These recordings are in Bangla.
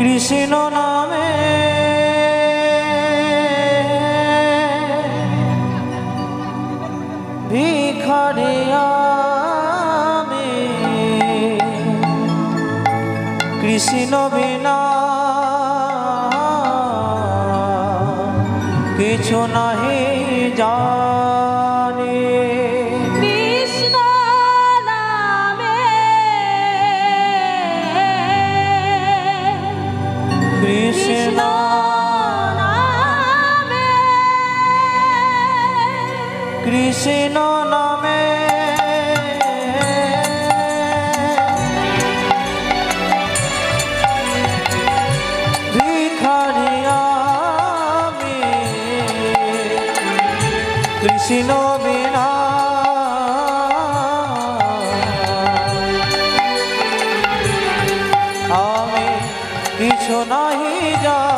কৃষ্ণ নামে। ভিখারিয়ামে কৃষ্ণ বিনা কিছু নাহি জানি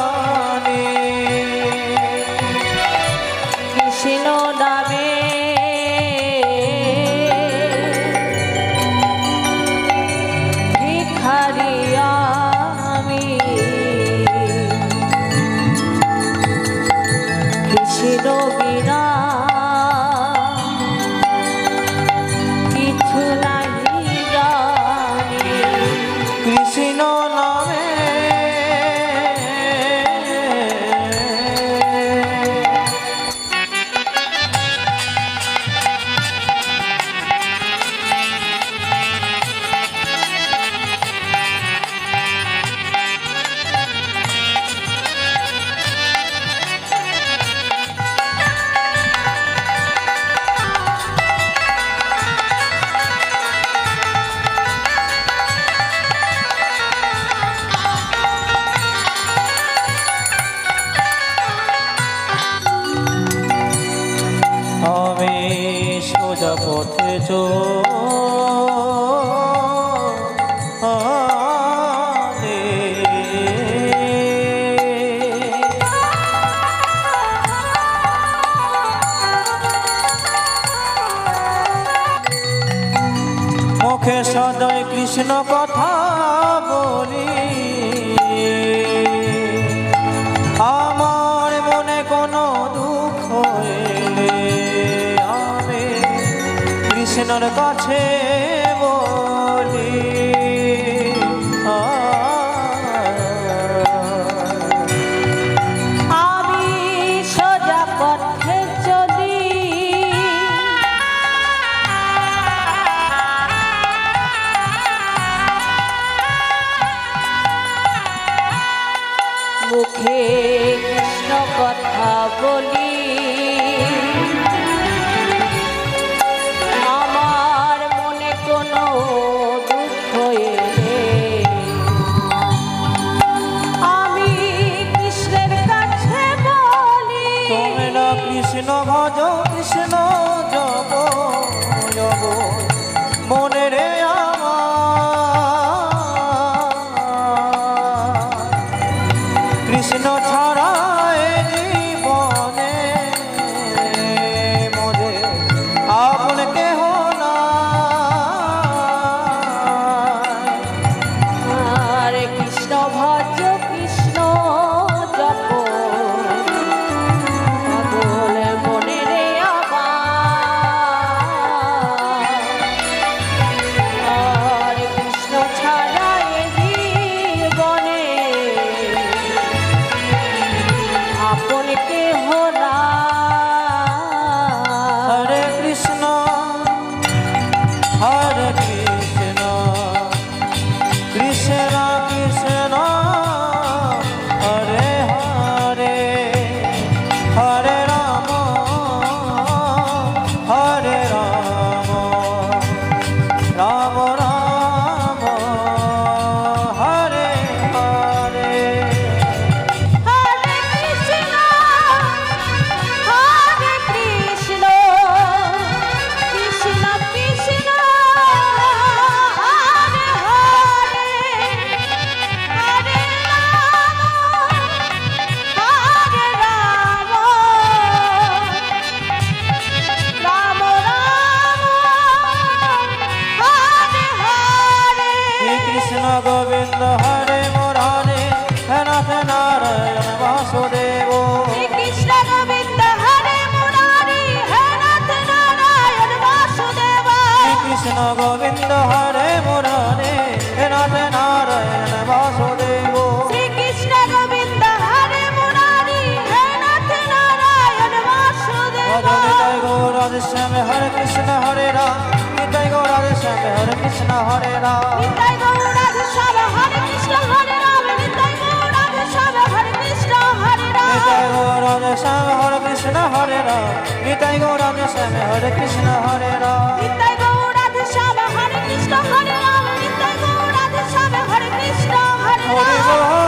গৌরাম শ্যাম হরে কৃষ্ণ হরে রাম। নিতাই গৌরাধে শ্যাম হরে কৃষ্ণ হরে রাম। নিতাই গৌরাধে শ্যাম হরে কৃষ্ণ হরে রাম।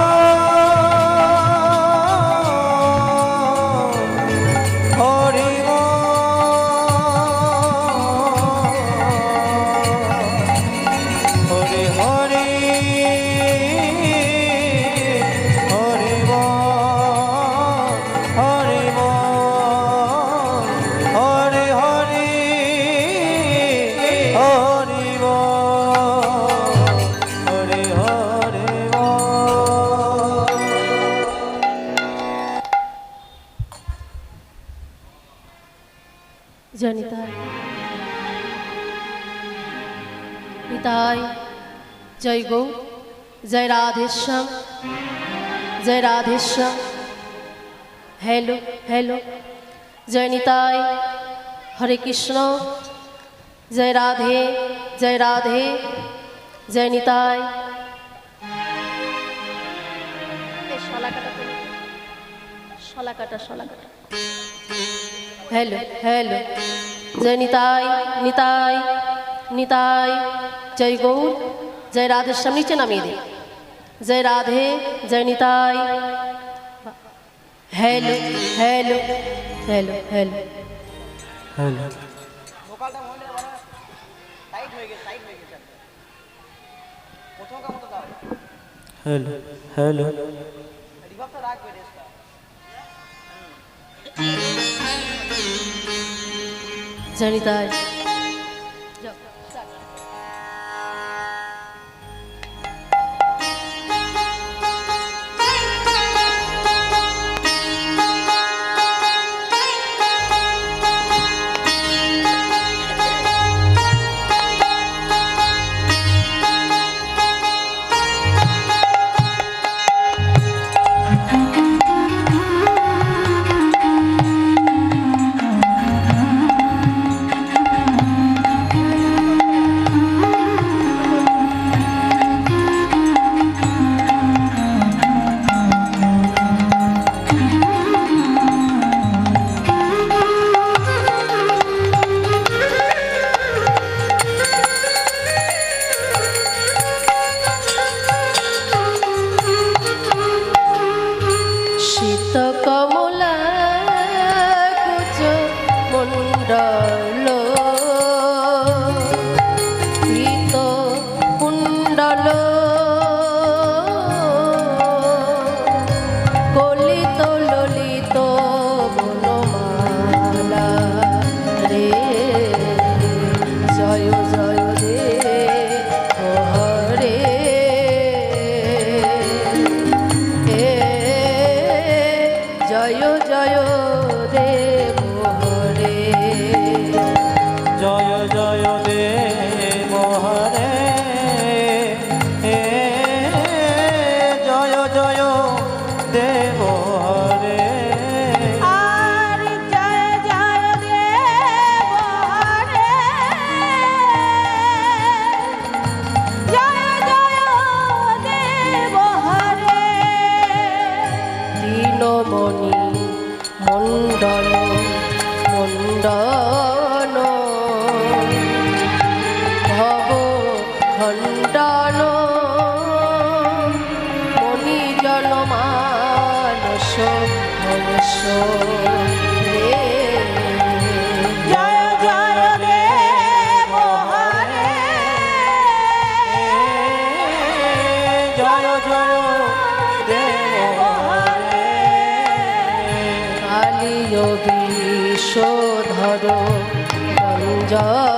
রাধেশ্যাম জয় রাধেশ্যাম। Hello hello. জয় নিতাই হরে কৃষ্ণ। জয় রাধে জয় রাধে। জয় নিতাই। Hello hello. জয় নিতাই নিতাই নিতাই। জয় গৌর জয় রাধেশ্যাম। নিচে নামিয়ে দিই जय राधे जय Nitai hello hello hello hello. Hello. Hello hello. जनिता रा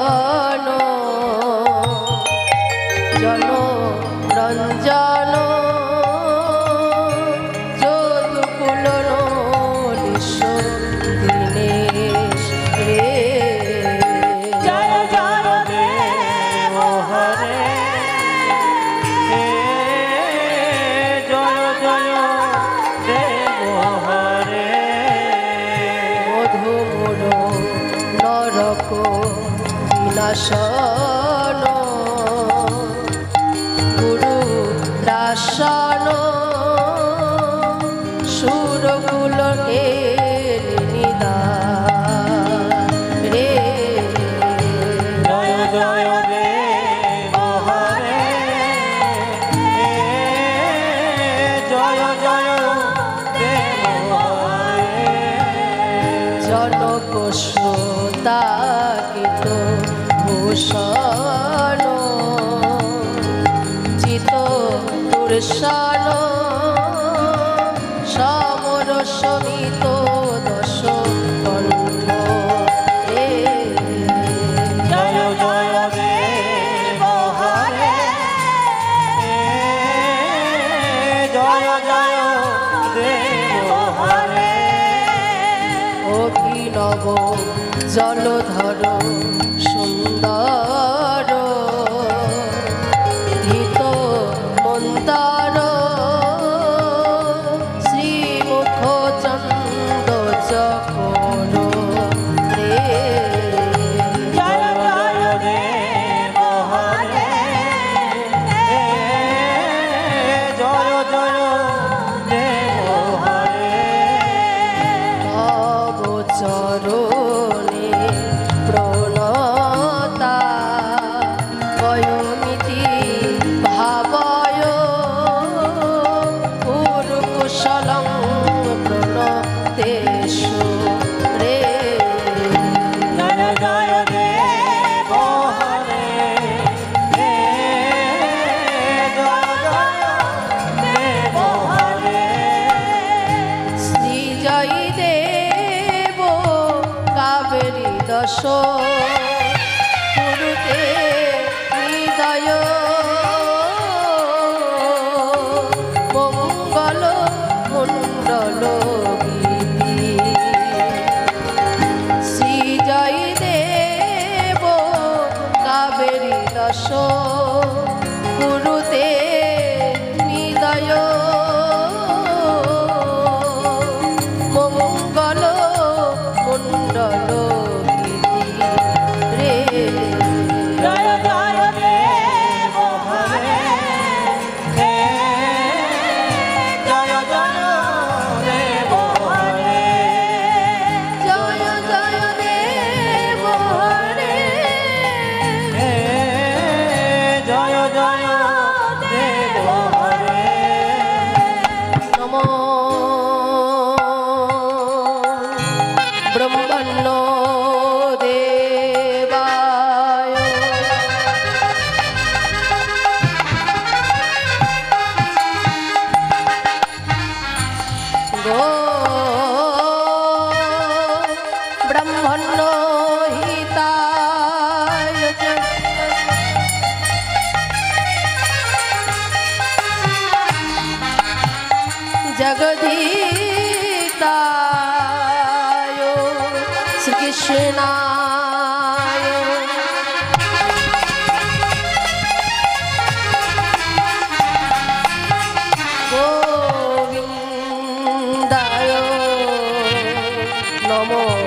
আসর জয় জয় দেব হরে। অভিনব জলধর সুন্দর। sol. দায় নমো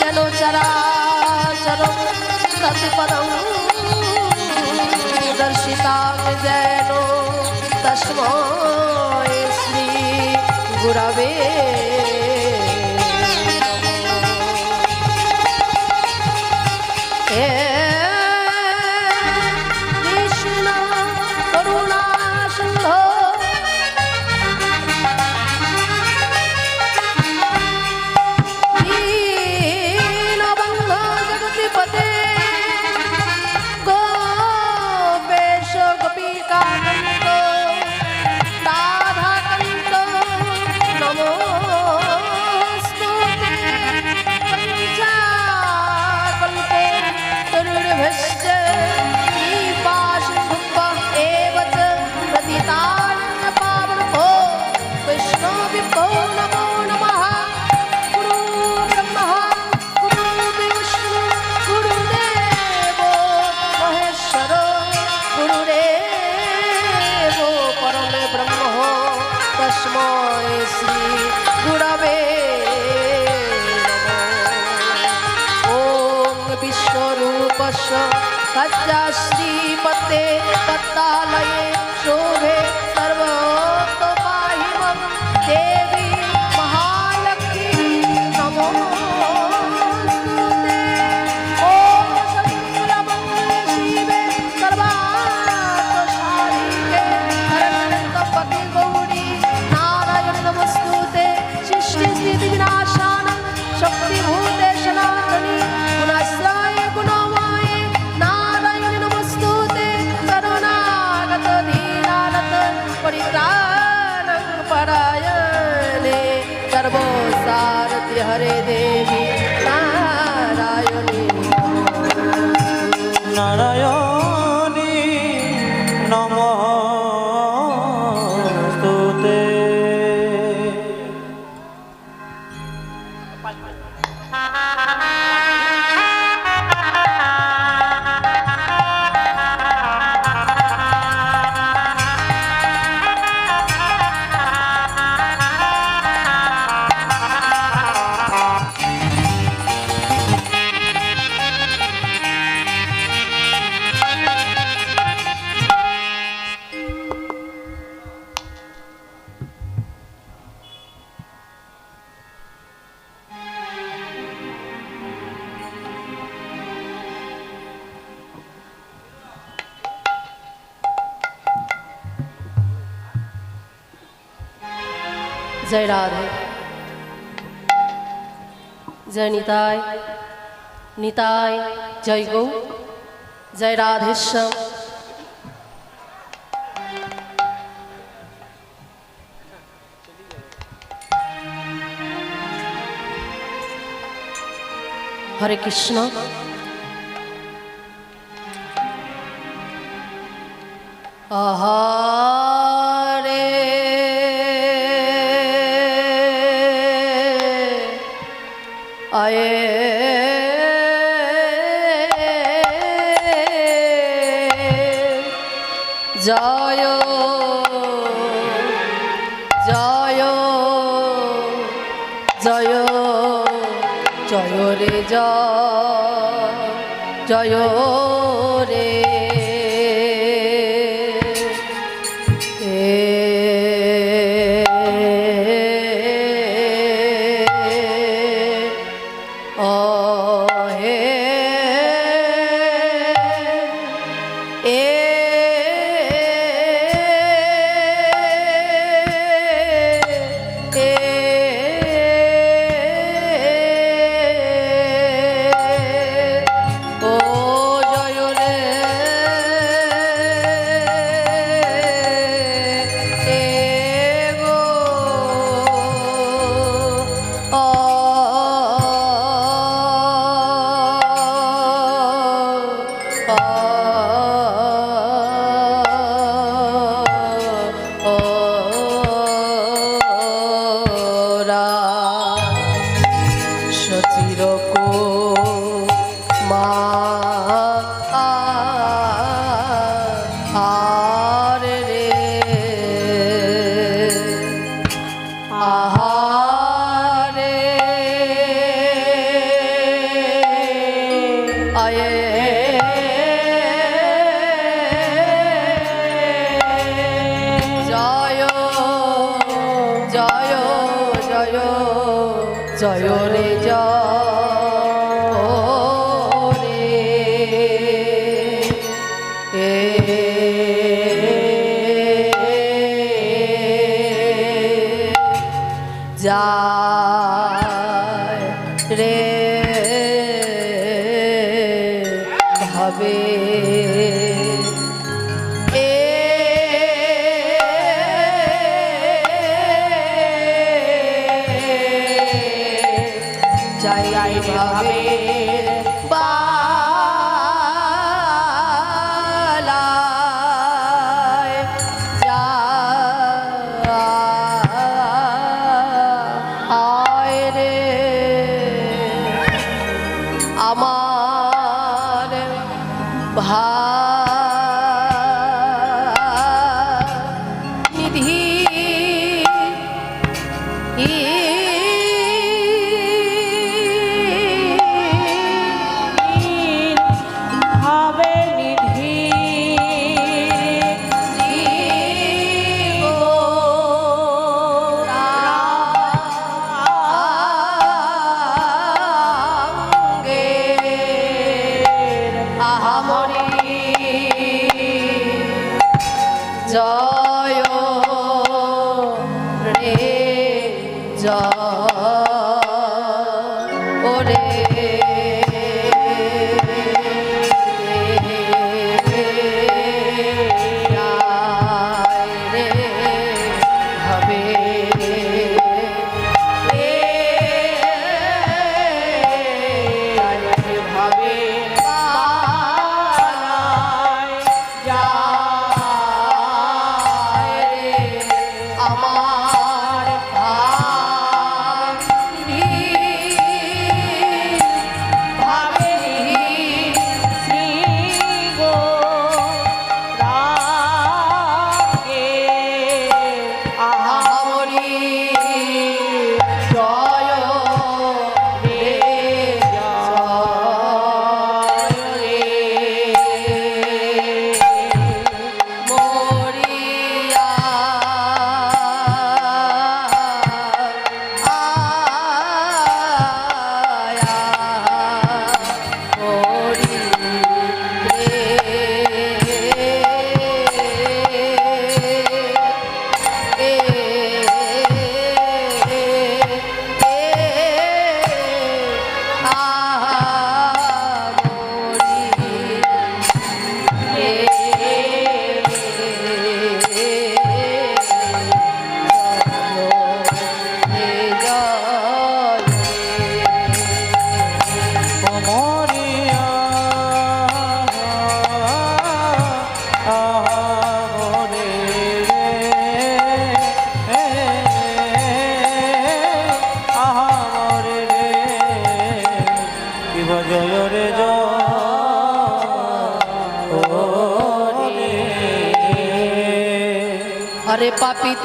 جلو چرا چلو رت پرم درشتا जय राधे जय निताय निताय जय गौ जय हरे कृष्ण। आहा। আয়ে। জয় জয় জয় জয় রে জয় জয়।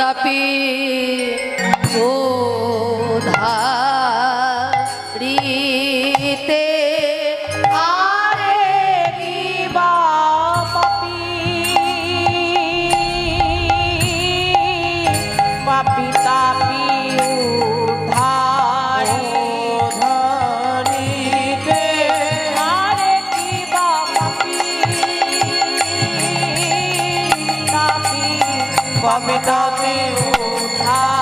তাপি পাপি তাপি উদ্ধারিতে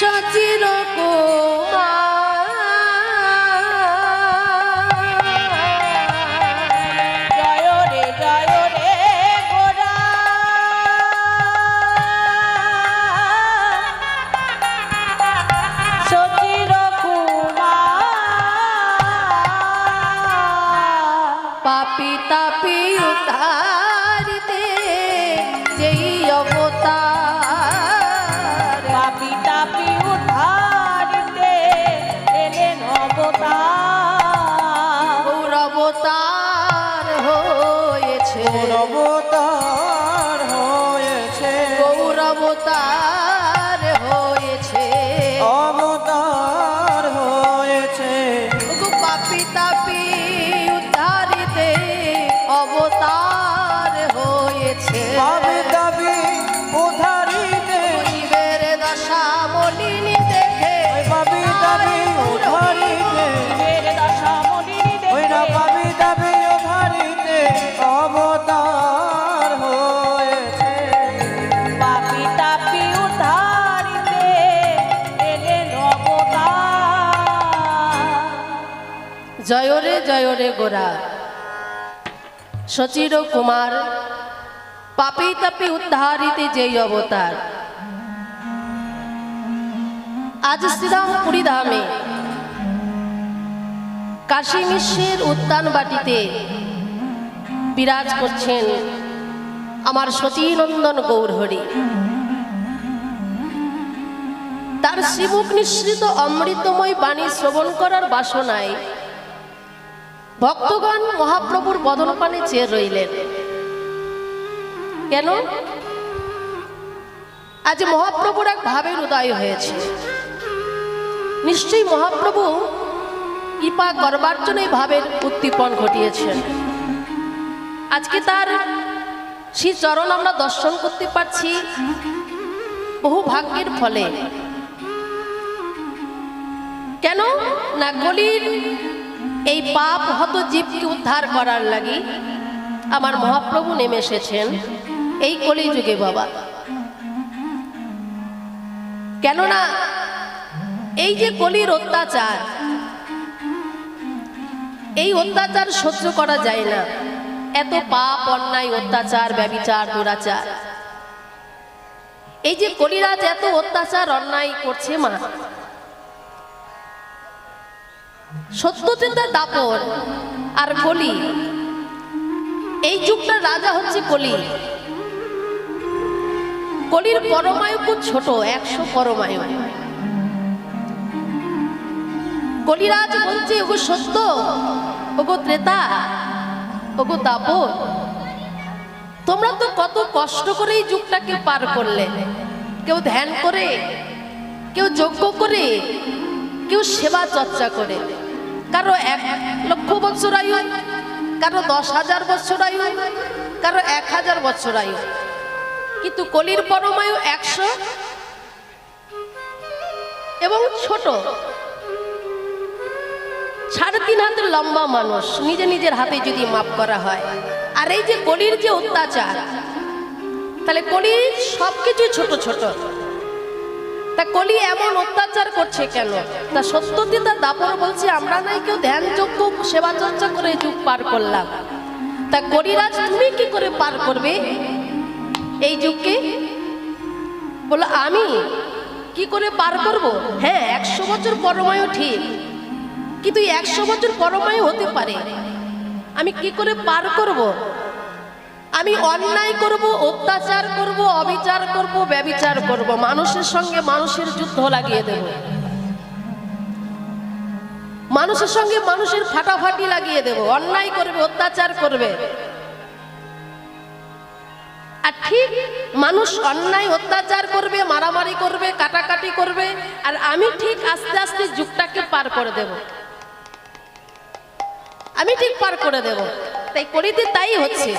সচির জয় রে জয় রে গোরা সচির কুমার, পাপি তাপি উদ্ধারিতে যেই অবতার। আজ শ্রীরামপুরী ধামে কাশী মিশ্রের উদ্যান বাটিতে বিরাজ করছেন আমার সতীনন্দন গৌরহরি। তার শ্রীমুখ নিঃসৃত অমৃতময় বাণী শ্রবণ করার বাসনায় ভক্তগণ মহাপ্রভুর বদনপানে চেয়ে রইলেন। কেন? আজ মহাপ্রভুর এক ভাবের উদয় হয়েছে। নিশ্চয়ই মহাপ্রভু কৃপা করবার জন্য ভাবের উদ্দীপন ঘটিয়েছেন। আজকে তার শ্রী চরণ আমরা দর্শন করতে পারছি বহু ভাগ্যের ফলে। কেন? না গলির এই পাপ হত জীবকে উদ্ধার করার লাগি আমার মহাপ্রভু নেমে এসেছেন এই কলিযুগে বাবা। কেননা এই যে কলির অত্যাচার, এই অত্যাচার সহ্য করা যায় না। এত পাপ, অন্যায়, অত্যাচার, ব্যবিচার, দুরাচার। এই যে কলিরাজ এত অত্যাচার, অন্যায় করছে মা সত্যচিন্তা দাপর আর কলি। এই যুগটার রাজা হচ্ছে কলি। কলির পরমায়ু খুব ছোট, একশো পরমায়ু। কলিরাজ বলছে, ওগো সত্য, ওগো ত্রেতা, ওগো দাপর। তোমরা তো কত কষ্ট করে এই যুগটাকে পার করলে। কেউ ধ্যান করে, কেউ যজ্ঞ করে, কেউ সেবা চর্চা করে। কারও এক লক্ষ বছর আয়ু, কারও দশ হাজার বছর আয়ু, কারও এক হাজার বছর আয়ু। কিন্তু কলির পরমায়ু একশো এবং ছোট। সাড়ে তিন হাতের লম্বা মানুষ, নিজে নিজের হাতে যদি মাপ করা হয়। আর এই যে কলির যে অত্যাচার, তাহলে কলির সবকিছু ছোট ছোট। তা কলি এমন অত্যাচার করছে কেন? তা সত্যতে তার দাপর বলছে, আমরা নাই কেউ ধ্যান যোগ্য সেবা চর্চা করে যুগ পার করলাম। তা কলিরাজ, তুমি কি করে পার করবে? এই যুগকে বলো, আমি কি করে পার করব? হ্যাঁ একশো বছর পরমায়ু ঠিক, কিন্তু একশো বছর পরমায়ু হতে পারে। আমি কি করে পার করব? আমি অন্যায় করব অত্যাচার করব অবিচার করব ব্যবিচার করব। মানুষের সঙ্গে মানুষের যুদ্ধ লাগিয়ে দেব। মানুষের সঙ্গে মানুষের ফাটাফাটি লাগিয়ে দেব। অন্যায় করবে অত্যাচার করবে। আর ঠিক মানুষ অন্যায় অত্যাচার করবে মারামারি করবে কাটাকাটি করবে আর আমি ঠিক আস্তে আস্তে যুগটাকে পার করে দেব। আমি ঠিক পার করে দেব। তাই করিতে তাই হচ্ছে।